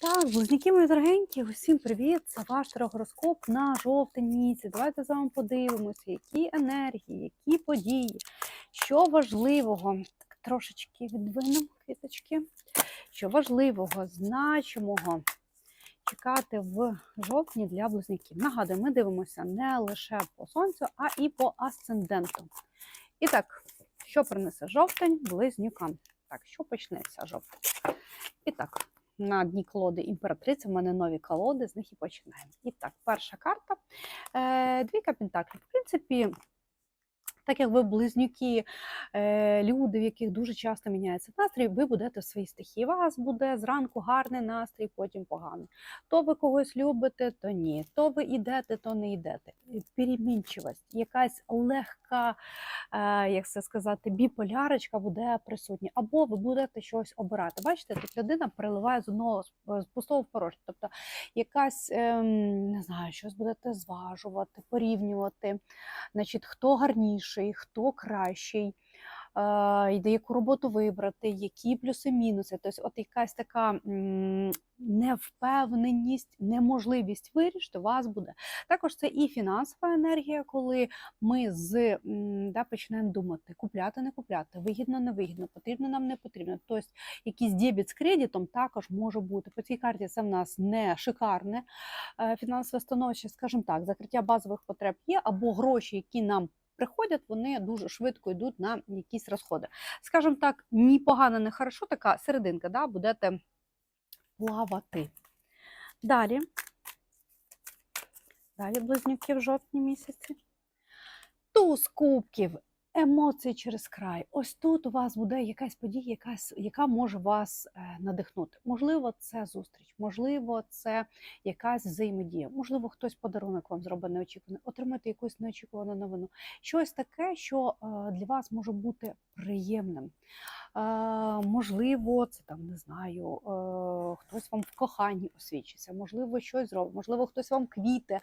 Так, близнюки мої дорогенькі, усім привіт! Це ваш тарогороскоп на жовтень місяць. Давайте з вами подивимося, які енергії, які події, що важливого. Так, трошечки відвинемо квіточки. Що важливого, значимого чекати в жовтні для близнюків. Нагадую, ми дивимося не лише по сонцю, а і по асценденту. І так, що принесе жовтень близнюкам? Так, що почнеться жовтень? І так, на дні колоди імператриця. В мене нові колоди, з них і починаємо. І так, перша карта. Е, Двійка Пентаклів. В принципі, так як ви близнюки, е, люди, в яких дуже часто міняється настрій, ви будете в своїй стихії. Вас буде зранку гарний настрій, потім поганий. То ви когось любите, то ні. То ви йдете, то не йдете. Перемінчивість, якась легка, е, як це сказати, біполярочка буде присутня. Або ви будете щось обирати. Бачите, тут людина переливає з одного з пустого в порожнє. Тобто якась, ем, не знаю, щось будете зважувати, порівнювати. Значить, хто гарніший, хто кращий, е, яку роботу вибрати, які плюси-мінуси. Тобто, от якась така невпевненість, неможливість вирішити вас буде. Також це і фінансова енергія, коли ми з да, почнемо думати, купляти, не купляти, вигідно, не вигідно, потрібно нам не потрібно. Тобто якийсь дебіт з кредитом також може бути. По цій карті це в нас не шикарне е, фінансове становище, скажімо так, закриття базових потреб є, або гроші, які нам приходять, вони дуже швидко йдуть на якісь розходи. Скажімо так, ні погано, не хорошо, така серединка, да, будете плавати. Далі. Далі близнюки в жовтні місяці. Туз кубків, емоції через край. Ось тут у вас буде якась подія, якась, яка може вас е, надихнути. Можливо, це зустріч, можливо, це якась взаємодія. Можливо, хтось подарунок вам зробить неочікуваний, отримати якусь неочікувану новину. Щось таке, що е, для вас може бути приємним. Можливо, це там не знаю, е, хтось вам в коханні освічиться, можливо, щось зробить, можливо, хтось вам квіти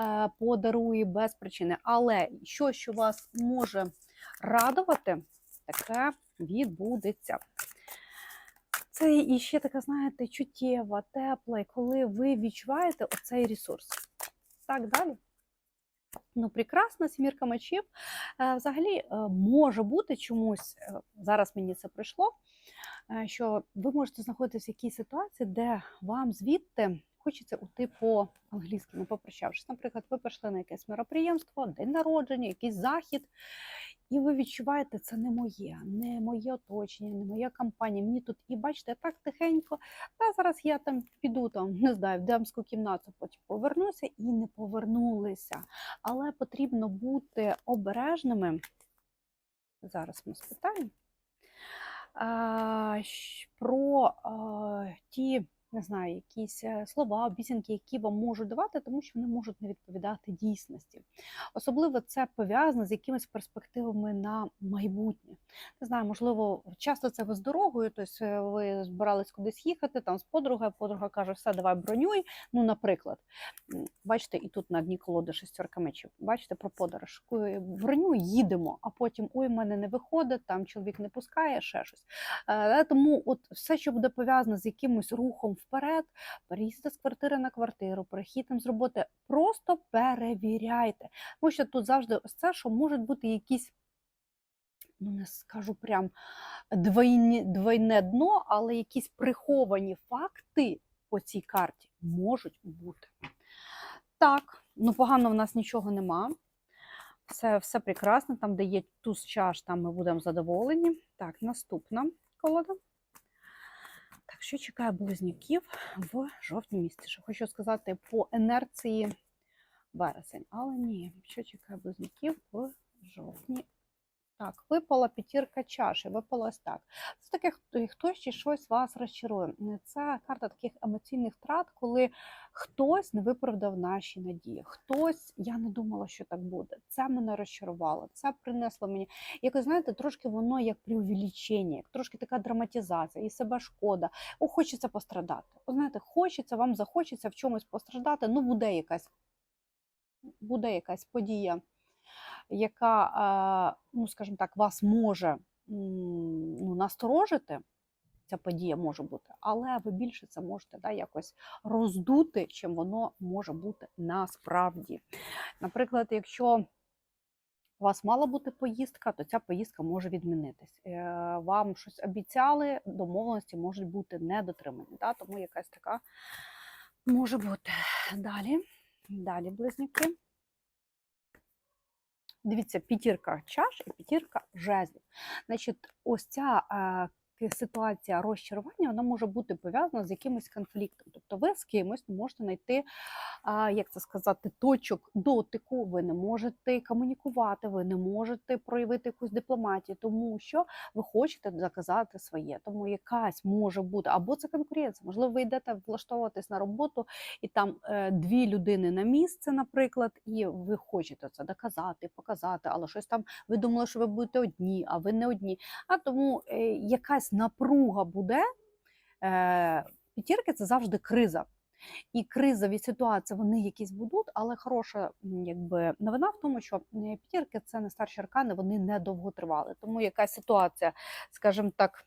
е, подарує без причини. Але щось, що вас може радувати, таке відбудеться. Це і ще така, знаєте, чуттєва, тепла, коли ви відчуваєте оцей ресурс. Так, далі. Ну, прекрасна сімірка мечів. Взагалі е, може бути чомусь, е, зараз мені це прийшло, що ви можете знаходитися в якійсь ситуації, де вам звідти хочеться ути по англійськи, не попрощавшись. Наприклад, ви прийшли на якесь мероприємство, день народження, якийсь захід, і ви відчуваєте, це не моє, не моє оточення, не моя компанія. Мені тут і бачите, так тихенько. Та зараз я там піду там, не знаю, в дамську кімнату, потім повернуся і не повернулися. Але потрібно бути обережними. Зараз ми спитаємо про а, ті, не знаю, якісь е, слова, обіцянки, які вам можуть давати, тому що вони можуть не відповідати дійсності. Особливо це пов'язано з якимись перспективами на майбутнє. Не знаю, можливо, часто це ви з дорогою, тобто ви збирались кудись їхати, там з подругою, подруга каже, все, давай бронюй. Ну, наприклад, бачите, і тут на дні колоди шестерка мечів. Бачите про подорож. Ку- Броню їдемо, а потім ой, в мене не виходить, там чоловік не пускає, ще щось. Е, Тому от все, що буде пов'язане з якимось рухом вперед, переїзди з квартири на квартиру, перехід з роботи, просто перевіряйте. Тому що тут завжди ось це, що можуть бути якісь. Ну, не скажу прям двойні, двойне дно, але якісь приховані факти по цій карті можуть бути. Так, ну погано в нас нічого нема. Все, все прекрасно. Там, де є туз чаш, там ми будемо задоволені. Так, наступна колода. Так, що чекає близнюків в жовтні місяці? Що хочу сказати по інерції вересень. Але ні, що чекає близнюків в жовтні так, випала п'ятірка чаші, випало так. Це таке, хто- хтось чи щось вас розчарує. Це карта таких емоційних втрат, коли хтось не виправдав наші надії. Хтось, я не думала, що так буде. Це мене розчарувало, це принесло мені. Якось знаєте, трошки воно як преувеличення, як трошки така драматизація, і себе шкода. О, хочеться пострадати. О, знаєте, хочеться, вам захочеться в чомусь пострадати. Ну, буде якась, буде якась подія яка, ну скажімо так, вас може ну, насторожити, ця подія може бути, але ви більше це можете да, якось роздути, чим воно може бути насправді. Наприклад, якщо у вас мала бути поїздка, то ця поїздка може відмінитись. Е, Вам щось обіцяли, домовленості можуть бути недотримані. Да? Тому якась така може бути. Далі, далі, близнюки. Dивіться, п'ятірка чаш і п'ятірка жезлів. Значить, ось ця е, ситуація розчарування вона може бути пов'язана з якимось конфліктом. Тобто ви з кимось можете знайти, як це сказати, точок дотику, ви не можете комунікувати, ви не можете проявити якусь дипломатію, тому що ви хочете заказати своє. Тому якась може бути, або це конкуренція. Можливо, ви йдете влаштовуватись на роботу, і там е, дві людини на місце, наприклад, і ви хочете це доказати, показати, але щось там ви думали, що ви будете одні, а ви не одні. А тому е, якась напруга буде. Е, п'ятірки це завжди криза. І кризові ситуації вони якісь будуть, але хороша якби новина в тому, що п'ятірки це не старші аркани, вони не довго тривали. Тому якась ситуація, скажімо так,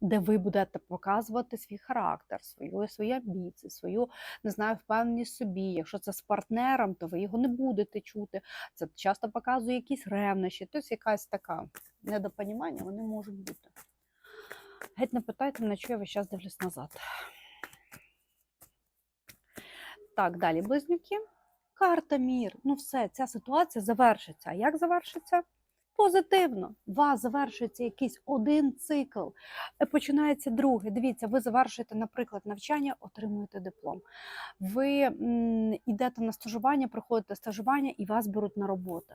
де ви будете показувати свій характер, свою свої амбіції, свою не знаю, впевненість собі. Якщо це з партнером, то ви його не будете чути. Це часто показує якісь ревнощі, тобто якась така недопонімання, вони можуть бути. Геть не питайте, на що я весь час дивлюсь назад. Так, далі близнюки. Карта мір. Ну все, ця ситуація завершиться. А як завершиться? Позитивно. У вас завершується якийсь один цикл, е, починається другий. Дивіться, ви завершуєте, наприклад, навчання, отримуєте диплом. Ви йдете на стажування, проходите стажування і вас беруть на роботу.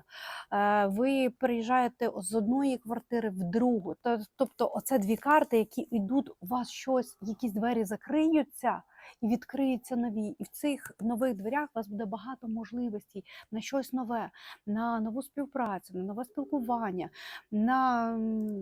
Е, ви переїжджаєте з одної квартири в другу. Тобто, оце дві карти, які йдуть, у вас щось, якісь двері закриються і відкриються нові. І в цих нових дверях у вас буде багато можливостей на щось нове, на нову співпрацю, на нове спілкування, на,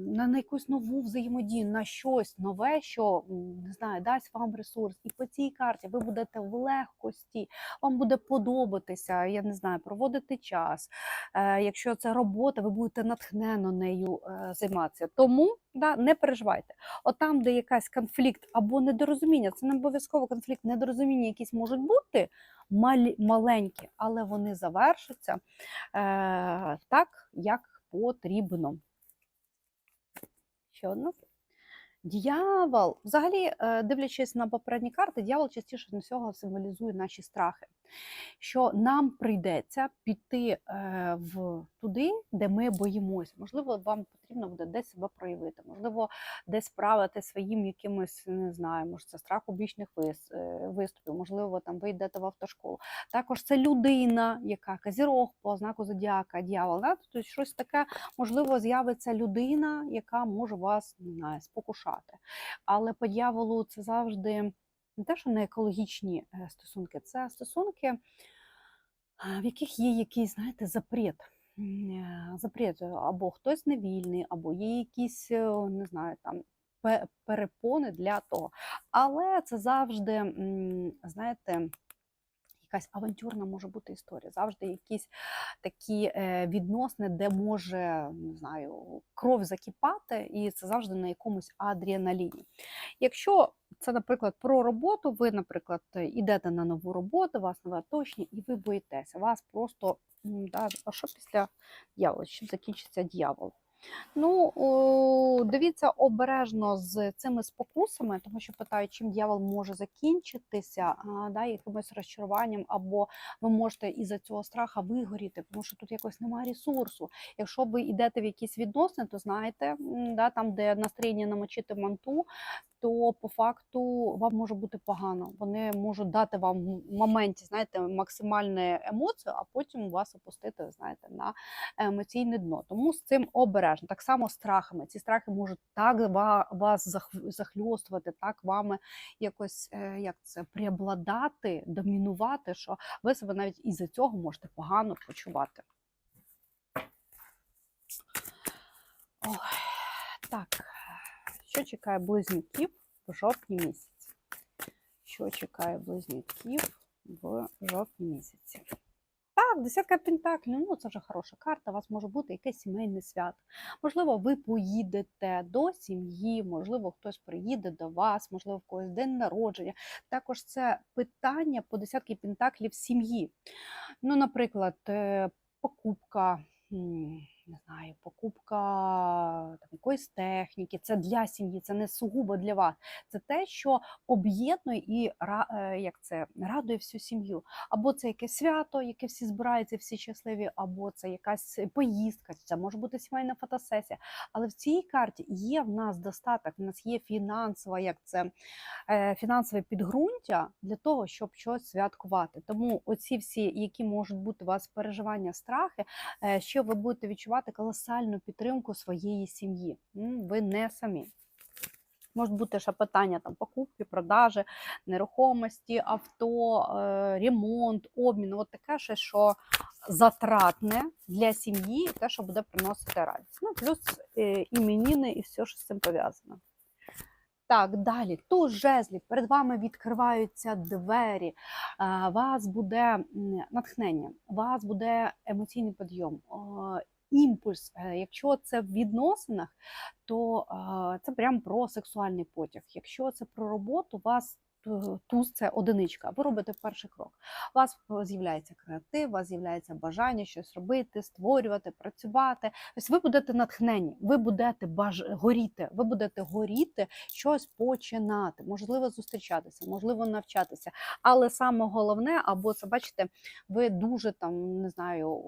на, на якусь нову взаємодію, на щось нове, що не знаю, дасть вам ресурс. І по цій карті ви будете в легкості, вам буде подобатися, я не знаю, проводити час. Е, якщо це робота, ви будете натхнено нею е, займатися. Тому да, не переживайте. От там, де якась конфлікт або недорозуміння, це не обов'язково конфлікт, недорозуміння якісь можуть бути малі, маленькі, але вони завершаться е, так, як потрібно. Ще одна. Дьявол, взагалі, е, дивлячись на попередні карти, дьявол частіше на всього символізує наші страхи. Що нам прийдеться піти е, в туди, де ми боїмося. Можливо, вам потрібно буде десь себе проявити, можливо, десь справити своїм якимось, не знаю, може це страх публічних е, виступів, можливо, там ви йдете в автошколу. Також це людина, яка казірог по знаку зодіака, дьявол. Да? Тобто щось таке, можливо, з'явиться людина, яка може вас не знаю, спокушати. Але по дьяволу це завжди не те, що не екологічні е, стосунки, це стосунки, в яких є якийсь, знаєте, запрет. Е, Запрет, е, або хтось невільний, або є якісь, не знаю, там перепони для того. Але це завжди, знаєте, якась авантюрна може бути історія. Завжди якісь такі е, відносини, де може не знаю, кров закипати, і це завжди на якомусь адреналіні. Якщо це, наприклад, про роботу, ви, наприклад, йдете на нову роботу, вас нове оточення, і ви боїтеся. Вас просто а що після дьявола? Чим закінчиться дьявол? Ну, дивіться обережно з цими спокусами, тому що питають, чим дьявол може закінчитися, да, якимось розчаруванням, або ви можете із-за цього страха вигоріти, тому що тут якось немає ресурсу. Якщо ви йдете в якісь відносини, то знаєте, да, там, де настроєння намочити манту, то по факту вам може бути погано. Вони можуть дати вам в моменті, знаєте, максимальну емоцію, а потім вас опустити, знаєте, на емоційне дно. Тому з цим обережно. Так само страхами. Ці страхи можуть так вас захльостувати, так вами якось е, як це преобладати, домінувати, що ви себе навіть із-за цього можете погано почувати. Ой, так, що чекає близнюків в жовтні місяці? Що чекає близнюків в жовтні місяці? Так, десятка пентаклів, ну це вже хороша карта. У вас може бути якесь сімейне свято. Можливо, ви поїдете до сім'ї, можливо, хтось приїде до вас, можливо, в когось день народження. Також це питання по десятки пентаклів сім'ї. Ну, наприклад, е, покупка. Не знаю, покупка там, якоїсь техніки, це для сім'ї, це не сугубо для вас. Це те, що об'єднує і е, як це радує всю сім'ю. Або це якесь свято, яке всі збираються, всі щасливі, або це якась поїздка, це може бути сімейна фотосесія. Але в цій карті є в нас достаток, в нас є фінансова, як це е, фінансове підґрунтя для того, щоб щось святкувати. Тому оці всі, які можуть бути у вас переживання, страхи, е, що ви будете відчувати колосальну підтримку своєї сім'ї. Ви не самі. Можуть бути ще питання там покупки, продажі, нерухомості, авто, е, ремонт, обмін. От таке ще, що затратне для сім'ї, те, що буде приносити радість. Ну, плюс е, іменіни і все, що з цим пов'язано. Так, далі. Туз жезлів, перед вами відкриваються двері, е, вас буде натхнення, вас буде емоційний підйом, імпульс. Е, Якщо це в відносинах, то це прям про сексуальний потяг. Якщо це про роботу, вас туз це одиничка. Ви робите перший крок. У вас з'являється креатив, у вас з'являється бажання щось робити, створювати, працювати. Тобто ви будете натхнені, ви будете баж... горіти, ви будете горіти щось починати, можливо, зустрічатися, можливо, навчатися. Але саме головне, або це бачите, ви дуже там не знаю,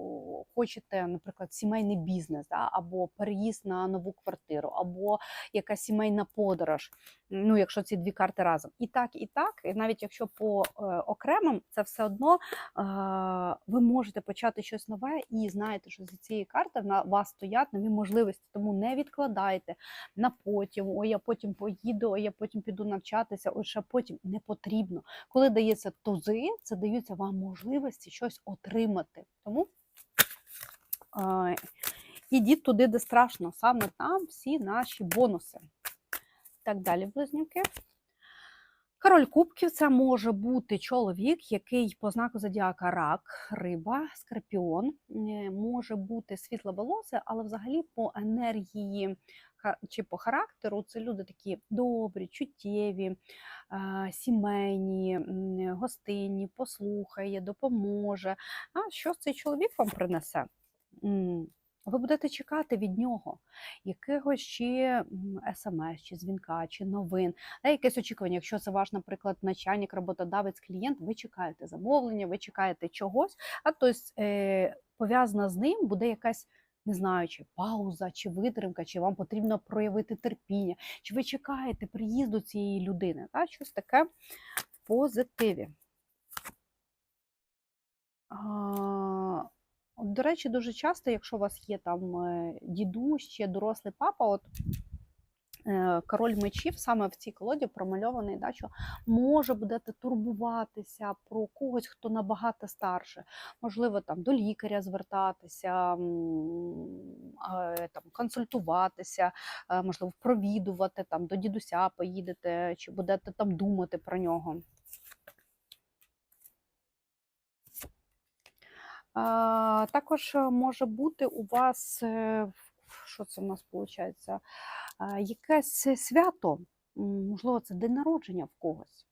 хочете, наприклад, сімейний бізнес, да, або переїзд на нову квартиру, або якась сімейна подорож. Ну, якщо ці дві карти разом, і так, і так, і навіть якщо по е, окремим, це все одно е, ви можете почати щось нове і знаєте, що за цією картою на вас стоять нові можливості. Тому не відкладайте на потім. Ой, я потім поїду, ой, я потім піду навчатися. Ой, ще потім не потрібно. Коли дається тузи, це даються вам можливості щось отримати. Тому е, ідіть туди, де страшно. Саме там всі наші бонуси. Так далі, близнюки. Король кубків це може бути чоловік, який по знаку зодіака рак, риба, скорпіон, е, може бути світловолосе, але взагалі по енергії чи по характеру це люди такі добрі, чуттєві, е, сімейні, гостинні, послухає, допоможе. А що цей чоловік вам принесе? Ви будете чекати від нього якогось чи смс, чи дзвінка, чи новин, та якесь очікування. Якщо це ваш, наприклад, начальник, роботодавець, клієнт, ви чекаєте замовлення, ви чекаєте чогось, а тобто пов'язана з ним буде якась. Не знаю, чи пауза, чи витримка, чи вам потрібно проявити терпіння, чи ви чекаєте приїзду цієї людини, та щось таке в позитиві. А, До речі, дуже часто, якщо у вас є там е, дідусь чи дорослий папа, от е, король мечів саме в цій колоді промальований, да, що може будете турбуватися про когось, хто набагато старше, можливо, там до лікаря звертатися, е, там, консультуватися, можливо, провідувати, там, до дідуся поїдете, чи будете там думати про нього. Також е, може бути у вас, е, що це в нас виходить, якесь свято, можливо, це день народження в когось.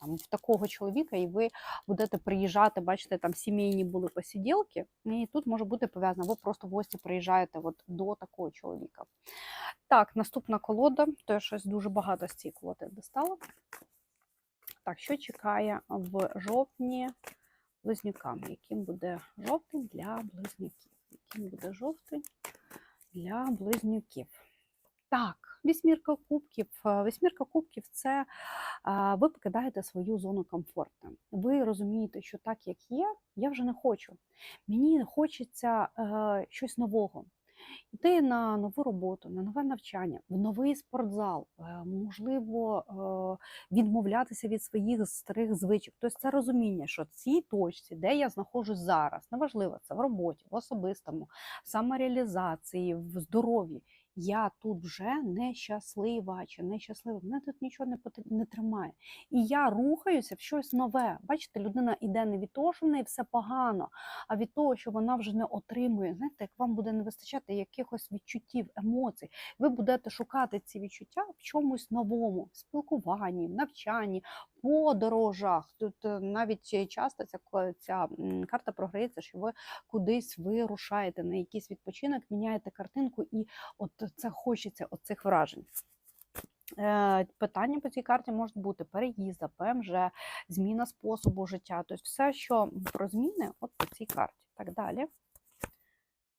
Там, в такого чоловіка, і ви будете приїжджати, бачите, там сімейні були посиділки, і тут може бути пов'язано, ви просто в гості приїжджаєте от до такого чоловіка. Так, наступна колода, то я щось дуже багато з цієї колоди достала. Так, що чекає в жовтні близнюкам? Яким буде жовтень для близнюків? Яким буде жовтень для близнюків? Так, вісьмірка кубків. Е, Вісьмірка кубків це ви покидаєте свою зону комфорту. Ви розумієте, що так як є, я вже не хочу. Мені хочеться е, щось нового. Йти на нову роботу, на нове навчання, в новий спортзал, е, можливо, е, відмовлятися від своїх старих звичок. Тобто це розуміння, що цій точці, де я знаходжусь зараз, неважливо, це в роботі, в особистому, в самореалізації, в здоров'ї. Я тут вже нещаслива чи нещаслива, мене тут нічого не, не тримає. І я рухаюся в щось нове. Бачите, людина іде не від того, що в неї все погано, а від того, що вона вже не отримує. Знаєте, як вам буде не вистачати якихось відчуттів, емоцій. Ви будете шукати ці відчуття в чомусь новому, в спілкуванні, в навчанні, подорожах. Тут е, навіть часто ця, ця карта програється, що ви кудись вирушаєте на якийсь відпочинок, міняєте картинку, і от це хочеться оцих вражень. Е, Питання по цій карті можуть бути переїзд, ПМЖ, зміна способу життя. Тобто все, що про зміни, от по цій карті. Так далі.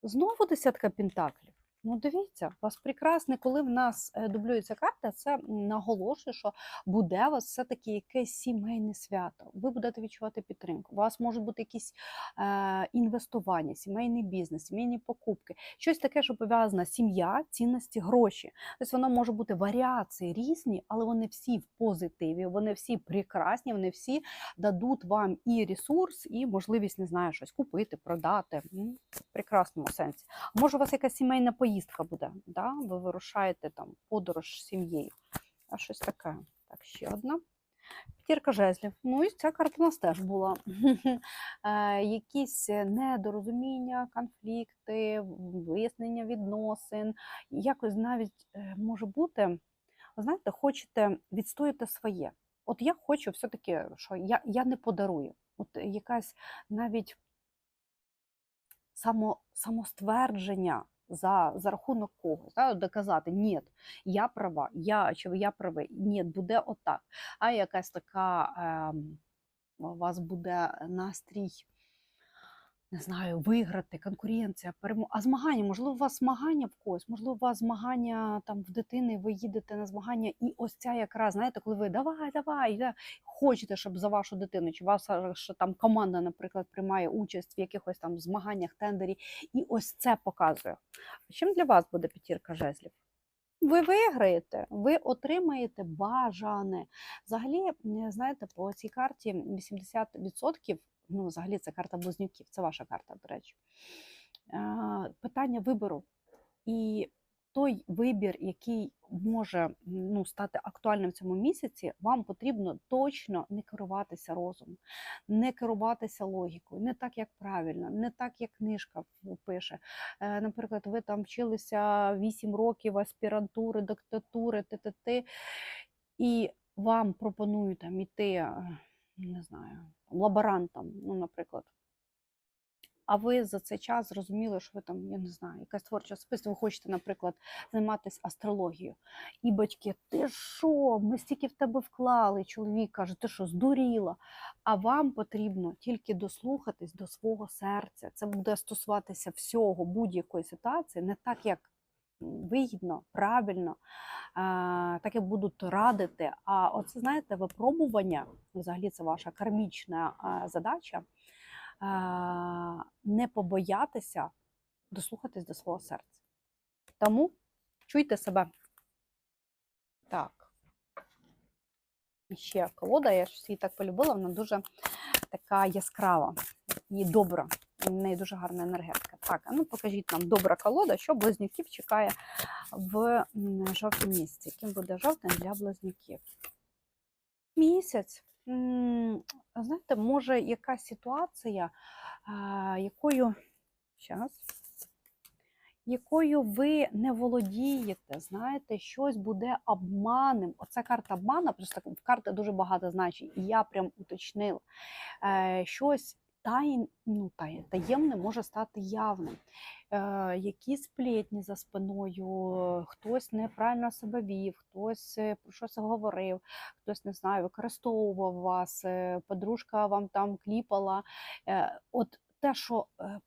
Знову десятка пентаклів. Ну, дивіться, у вас прекрасне, коли в нас е, дублюється карта, це наголошує, що буде у вас все-таки якесь сімейне свято. Ви будете відчувати підтримку. У вас можуть бути якісь е, інвестування, сімейний бізнес, сімейні покупки, щось таке, що пов'язане сім'я, цінності, гроші. Тобто воно може бути варіації різні, але вони всі в позитиві, вони всі прекрасні, вони всі дадуть вам і ресурс, і можливість, не знаю, щось купити, продати. В прекрасному сенсі. Може, у вас якась сімейна поїздка буде, да? ви вирушаєте там подорож з сім'єю. А щось таке. Так, ще одна. П'ятірка жезлів. Ну і ця карта у нас теж була. Е, Якісь недорозуміння, конфлікти, вияснення відносин. Якось навіть е, може бути, знаєте, хочете відстояти своє. От я хочу все-таки, що я, я не подарую. От якась навіть само, самоствердження за, за рахунок когось, да, доказати, ні, я права, я чи я правий, ні, буде отак. А якась така е, у вас буде настрій, не знаю, виграти, конкуренція, перемога. А змагання, можливо, у вас змагання в когось, можливо, у вас змагання там в дитини, ви їдете на змагання, і ось ця якраз, знаєте, коли ви давай, давай, да, хочете, щоб за вашу дитину, чи ваша що там команда, наприклад, приймає участь в якихось там змаганнях, тендері, і ось це показує. Чим для вас буде п'ятірка жезлів? Ви виграєте, ви отримаєте бажане. Взагалі, знаєте, по цій карті 80%, ну, взагалі, це карта близнюків, це ваша карта, до речі. Питання вибору. І той вибір, який може ну, стати актуальним в цьому місяці, вам потрібно точно не керуватися розумом, не керуватися логікою, не так, як правильно, не так, як книжка пише. Е, Наприклад, ви там вчилися 8 років аспірантури, доктатури, т-т-т, і вам пропонують там іти, е, не знаю, лаборантом, ну, наприклад. А ви за цей час зрозуміли, що ви там, я не знаю, якась творча особистість, ви хочете, наприклад, займатися астрологією. І батьки, ти що, ми стільки в тебе вклали. Чоловік каже, ти що, здуріла. А вам потрібно тільки дослухатись до свого серця. Це буде стосуватися всього, будь-якої ситуації, не так, як вигідно, правильно, а, так як будуть радити. А оце, знаєте, випробування, взагалі це ваша кармічна задача не побоятися дослухатись до свого серця. Тому чуйте себе. Так. І ще колода, я ж її так полюбила, вона дуже така яскрава і добра. В неї дуже гарна енергетика. Так, а ну покажіть нам добра колода, що близнюків чекає в жовтні місяці. Яким буде жовтень для близнюків? Місяць. Знаєте, може якась ситуація, якою щас, якою ви не володієте, знаєте, щось буде обманним. Оця карта обмана, просто в карти дуже багато значень, і я прям уточнила. Е, щось тайн, ну, тай- таємне може стати явним. Е, якісь сплетні за спиною, хтось неправильно себе вів, хтось е, про щось говорив, хтось не знаю, використовував вас, е, подружка вам там кліпала. Е, От те, що е,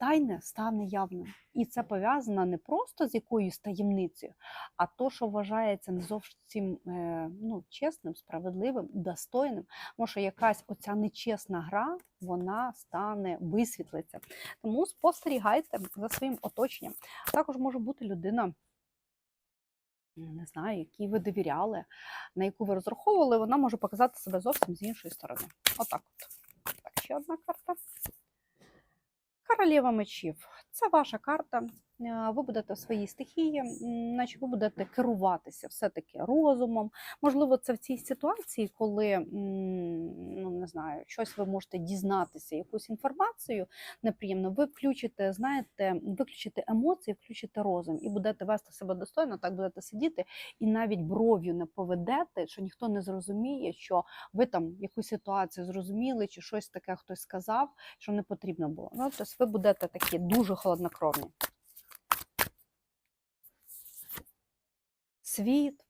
тайне стане явним. І це пов'язано не просто з якоюсь таємницею, а то, що вважається не зовсім е, ну, чесним, справедливим, достойним. Що якась оця нечесна гра, вона стане висвітлиться. Тому спостерігайте за своїм оточенням. Також може бути людина. Не знаю, якій ви довіряли, на яку ви розраховували, вона може показати себе зовсім з іншої сторони. Отак от. Так, ще одна карта. Королева мечів. Це ваша карта. Е, ви будете в своїй стихії, наче ви будете керуватися все-таки розумом. Можливо, це в цій ситуації, коли ну не знаю, щось ви можете дізнатися, якусь інформацію неприємно. Ви включите, знаєте, виключите емоції, включите розум і будете вести себе достойно, так будете сидіти і навіть бров'ю не поведете, що ніхто не зрозуміє, що ви там якусь ситуацію зрозуміли, чи щось таке хтось сказав, що не потрібно було. Ну, тобто ви будете такі дуже холоднокровні. Світ.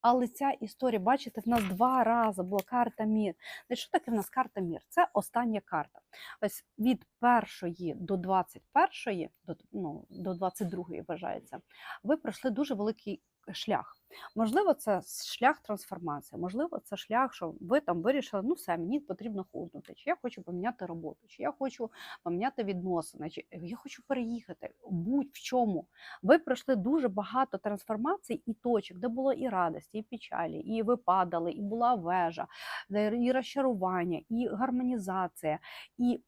Але ця історія, бачите, в нас два рази була карта мір. Значить, що таке в нас карта мір? Це остання карта. Ось від першої до 21, до, ну, до 22 вважається, ви пройшли дуже великий шлях. Можливо, це шлях трансформації, можливо, це шлях, що ви там вирішили, ну все, мені потрібно худнути, чи я хочу поміняти роботу, чи я хочу поміняти відносини, чи я хочу переїхати, будь-в чому. Ви пройшли дуже багато трансформацій і точок, де було і радості, і печалі, і ви падали, і була вежа, і розчарування, і гармонізація. І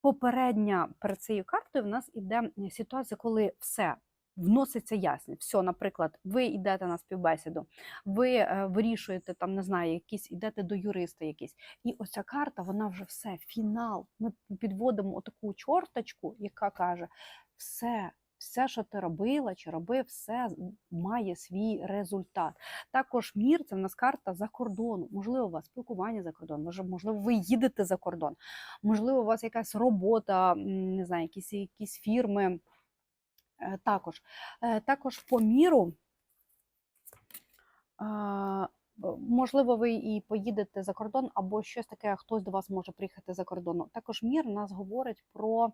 попередня перед цією картою в нас іде ситуація, коли все вноситься ясність. Все, наприклад, ви йдете на співбесіду, ви е, вирішуєте там, не знаю, якісь йдете до юриста якісь. І оця карта, вона вже все, фінал. Ми підводимо отаку чорточку, яка каже: все. Все, що ти робила чи робив, все має свій результат. Також мір це в нас карта за кордону. Можливо, у вас спілкування за кордон, можливо, ви їдете за кордон, можливо, у вас якась робота, не знаю, якісь, якісь фірми. Е, Також, Е, також по міру, можливо, ви і поїдете за кордон, або щось таке, хтось до вас може приїхати за кордону. Також мір нас говорить про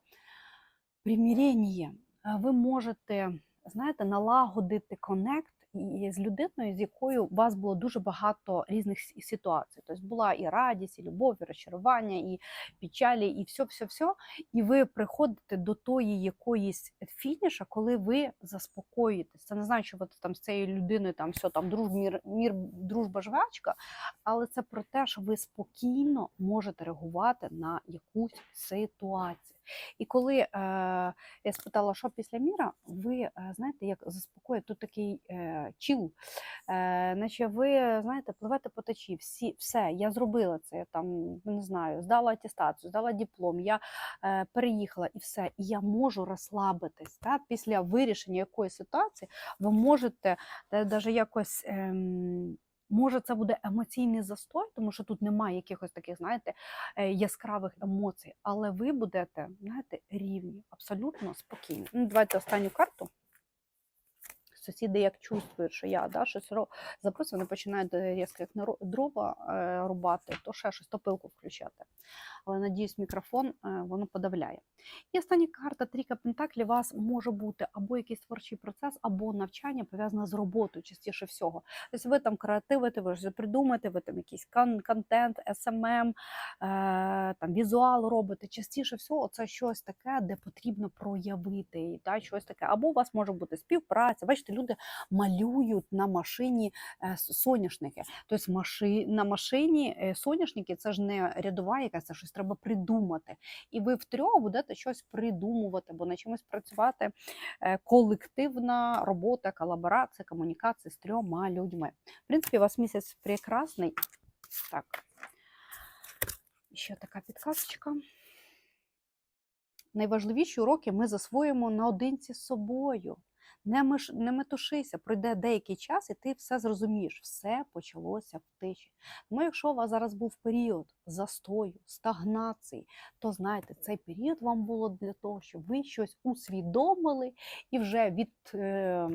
примирення. Е, Ви можете, знаєте, налагодити конект з людиною, з якою у вас було дуже багато різних ситуацій. Тобто була і радість, і любов, і розчарування, і печалі, і все, все, все. І ви приходите до тої якоїсь фініша, коли ви заспокоїтесь. Це не значить, що ви там з цією людиною там все там дружб, мір, мір, дружба жвачка, але це про те, що ви спокійно можете реагувати на якусь ситуацію. І коли е, я спитала, що після міра, ви е, знаєте, як заспокоїть тут такий е, чіл, е, наче ви знаєте, пливете по течії, всі, все, я зробила це, я там не знаю, здала атестацію, здала диплом, я е, переїхала і все. І я можу розслабитись. Та? Після вирішення якоїсь ситуації ви можете навіть якось. Ем, Може, це буде емоційний застой, тому що тут немає якихось таких, знаєте, е, яскравих емоцій, але ви будете, знаєте, рівні, абсолютно спокійні. Ну, давайте останню карту. Сусіди як чувствують, що я да, щось ро- записую, вони починають е, різко як дрова е, рубати, то ще щось, то пилку включати. Але надіюсь, мікрофон е, воно подавляє. І остання карта трійка пентаклів у вас може бути або якийсь творчий процес, або навчання пов'язане з роботою, частіше всього. Тобто ви там креативите, ви щось придумаєте, ви там якийсь кон- контент, е, там візуал робите. Частіше всього, це щось таке, де потрібно проявити та, щось таке. Або у вас може бути співпраця. Бачите, люди малюють на машині е, соняшники. Тобто маши, на машині е, соняшники це ж не рядова якась, це щось треба придумати. І ви втрьох будете щось придумувати, або на чимось працювати. Е, Колективна робота, колаборація, комунікація з трьома людьми. В принципі, у вас місяць прекрасний. Так. Ще така підказочка. Найважливіші уроки ми засвоїмо наодинці з собою. Не, миш, не метушися, пройде деякий час, і ти все зрозумієш. Все почалося в тиші. Тому якщо у вас зараз був період застою, стагнації, то знаєте, цей період вам було для того, щоб ви щось усвідомили і вже від, е,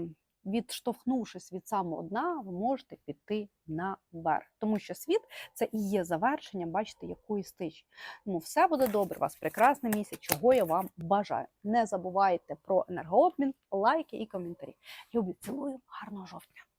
відштовхнувшись від самого дна, ви можете піти наверх. Тому що світ це і є завершення, бачите, якоїсь стичі. Ну, все буде добре, у вас прекрасний місяць, чого я вам бажаю. Не забувайте про енергообмін, лайки і коментарі. Люблю, цілую, гарного жовтня!